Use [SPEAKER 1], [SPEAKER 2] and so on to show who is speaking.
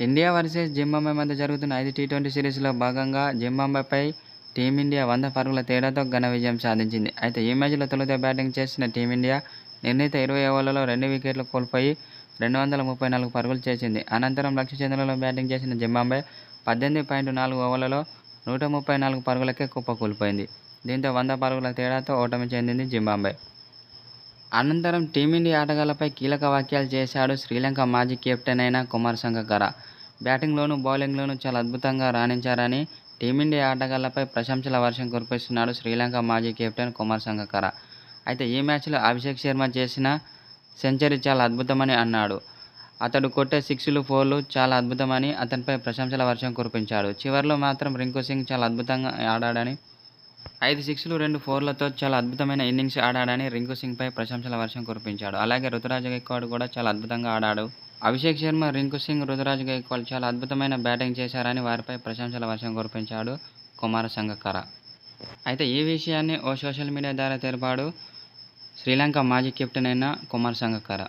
[SPEAKER 1] India versus Zimbabwe మధ్య జరుగుతున్న ఐదు టీ ట్వంటీ సిరీస్లో భాగంగా జింబాబ్వేపై టీమిండియా వంద పరుగుల తేడాతో ఘన విజయం సాధించింది. అయితే ఈ మ్యాచ్లో తొలుత బ్యాటింగ్ చేసిన టీమిండియా నిర్ణీత ఇరవై ఓవర్లలో రెండు వికెట్లు కోల్పోయి రెండు వందల ముప్పై నాలుగు పరుగులు చేసింది. అనంతరం లక్ష్య చేతులలో బ్యాటింగ్ చేసిన జింబాబే పద్దెనిమిది పాయింట్ నాలుగు ఓవర్లలో నూట ముప్పై నాలుగు పరుగులకే కుప్ప కూలిపోయింది దీంతో వంద పరుగుల తేడాతో ఓటమి చెందింది జింబాబ్వే. అనంతరం టీమిండియా ఆటగాళ్ళపై కీలక వ్యాఖ్యలు చేశాడు శ్రీలంక మాజీ కెప్టెన్ అయిన కుమార్ సంగకార. బ్యాటింగ్లోనూ బౌలింగ్లోనూ చాలా అద్భుతంగా రాణించారని టీమిండియా ఆటగాళ్ళపై ప్రశంసల వర్షం కురిపిస్తున్నాడు శ్రీలంక మాజీ కెప్టెన్ కుమార్ సంగకర. అయితే ఈ మ్యాచ్లో అభిషేక్ శర్మ చేసిన సెంచరీ చాలా అద్భుతమని అన్నాడు. అతడు కొట్టే సిక్స్లు ఫోర్లు చాలా అద్భుతమని అతనిపై ప్రశంసల వర్షం కురిపించాడు. చివరిలో మాత్రం రింకు సింగ్ చాలా అద్భుతంగా ఆడాడని ఐదు సిక్స్లు రెండు ఫోర్లతో చాలా అద్భుతమైన ఇన్నింగ్స్ ఆడాడని రింకు సింగ్పై ప్రశంసల వర్షం కురిపించాడు. అలాగే రుతురాజ్ గైక్వాడ్ కూడా చాలా అద్భుతంగా ఆడాడు. అభిషేక్ శర్మ రింకు సింగ్ రుతురాజ్ గైక్వాడ్ చాలా అద్భుతమైన బ్యాటింగ్ చేశారని వారిపై ప్రశంసల వర్షం కురిపించాడు కుమార సంగకర అయితే ఈ విషయాన్ని ఓ సోషల్ మీడియా ద్వారా తెలిపాడు శ్రీలంక మాజీ కెప్టెన్ అయిన కుమార్ సంగకర